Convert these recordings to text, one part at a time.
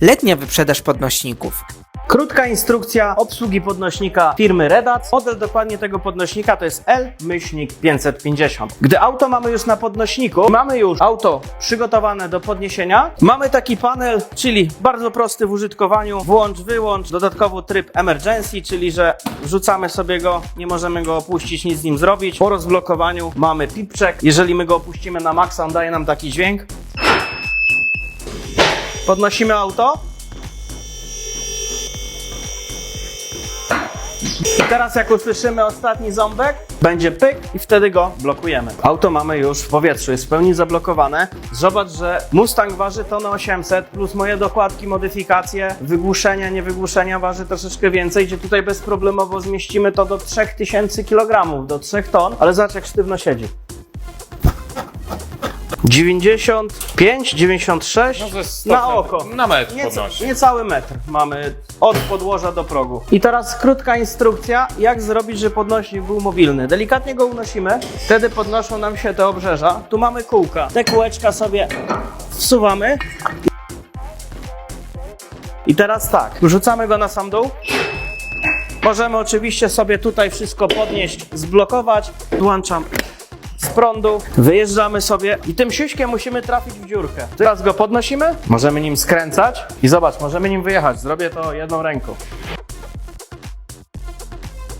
Letnia wyprzedaż podnośników. Krótka instrukcja obsługi podnośnika firmy Redac. Model dokładnie tego podnośnika to jest L-550. Gdy auto mamy już na podnośniku, mamy już auto przygotowane do podniesienia. Mamy taki panel, czyli bardzo prosty w użytkowaniu. Włącz, wyłącz, dodatkowo tryb emergency, czyli że wrzucamy sobie go, nie możemy go opuścić, nic z nim zrobić. Po rozblokowaniu mamy pipczek. Jeżeli my go opuścimy na maksa, on daje nam taki dźwięk. Podnosimy auto. I teraz jak usłyszymy ostatni ząbek, będzie pyk i wtedy go blokujemy. Auto mamy już w powietrzu, jest w pełni zablokowane. Zobacz, że Mustang waży tonę 800 plus moje dokładki, modyfikacje, wygłuszenia, niewygłuszenia waży troszeczkę więcej, gdzie tutaj bezproblemowo zmieścimy to do 3000 kg, do 3 ton, ale zobacz jak sztywno siedzi. 95, 96 No ze 100 na oko. Na metr Nie, podnosi. niecały metr mamy od podłoża do progu. I teraz krótka instrukcja, jak zrobić, żeby podnośnik był mobilny. Delikatnie go unosimy, wtedy podnoszą nam się te obrzeża. Tu mamy kółka. Te kółeczka sobie wsuwamy. I teraz tak, wrzucamy go na sam dół. Możemy oczywiście sobie tutaj wszystko podnieść, zblokować. Włączam z prądu, wyjeżdżamy sobie i tym siuśkiem musimy trafić w dziurkę. Teraz go podnosimy, możemy nim skręcać i zobacz, możemy nim wyjechać. Zrobię to jedną ręką.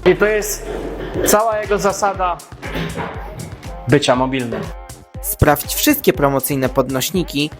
I to jest cała jego zasada bycia mobilnym. Sprawdź wszystkie promocyjne podnośniki